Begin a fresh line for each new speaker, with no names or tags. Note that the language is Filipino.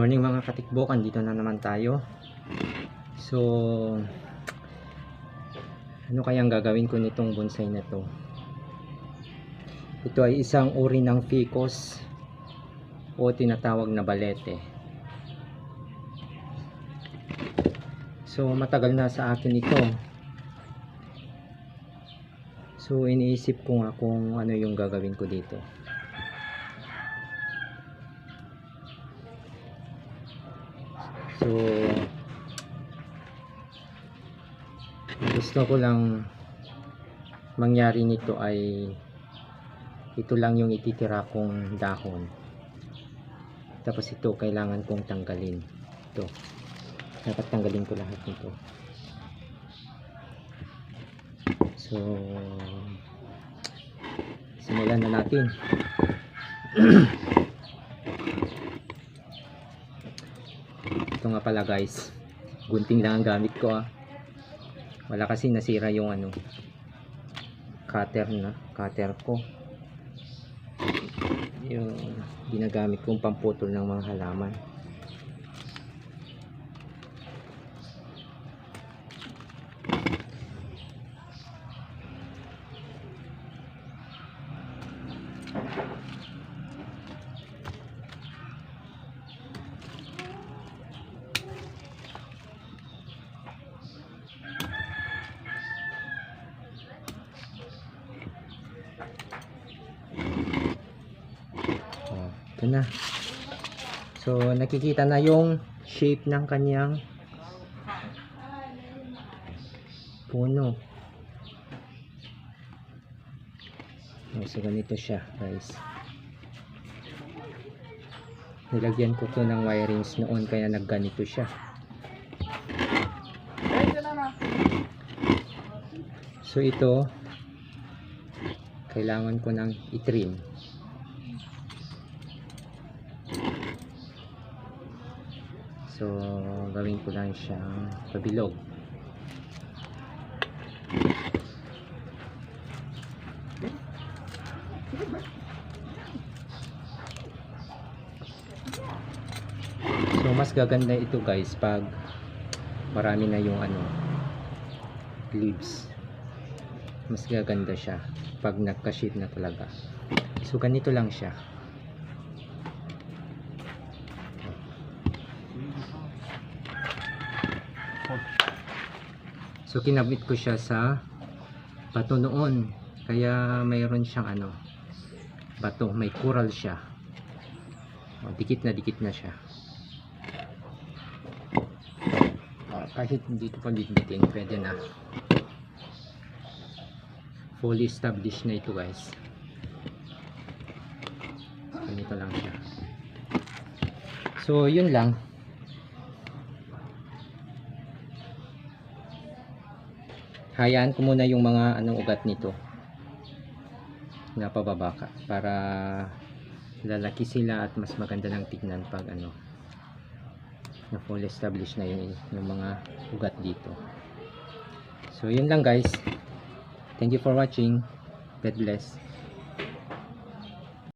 morning mga katikbok, andito na naman tayo. So, ano kayang gagawin ko nitong bonsai na to? Ito ay isang uri ng ficus o tinatawag na balete. So, matagal na sa akin ito. So, iniisip ko nga kung ano yung gagawin ko dito. So, gusto ko lang mangyari nito ay ito lang yung ititira kong dahon. Tapos ito kailangan kong tanggalin. Ito. Dapat tanggalin ko lahat nito. So, simulan na natin. nga pala guys. Gunting lang ang gamit ko ah. Wala kasi nasira yung ano cutter na cutter ko. Yung ginagamit kong pamputol ng mga halaman. Ito na. So, nakikita na yung shape ng kanyang puno. Oh, so, ganito siya, guys. Nilagyan ko to ng wirings noon kaya nagganito siya. So, ito kailangan ko ng itrim. So, gawin ko lang siyang pabilog. So, mas gaganda ito guys pag marami na yung ano leaves. Mas gaganda siya pag nagka-shape na talaga. So, ganito lang siya. So kinabit ko siya sa bato noon. Kaya mayroon siyang ano bato, may coral siya. O, dikit na dikit na siya. O, kahit dito pa bitbitin, pwede na. Fully established na ito guys. Ganito lang siya. So yun lang. Hayaan ko muna yung mga anong ugat nito. Na pababa ka. Para lalaki sila at mas maganda ng tignan pag ano na full established na yung, yung mga ugat dito. So yun lang guys. Thank you for watching. God bless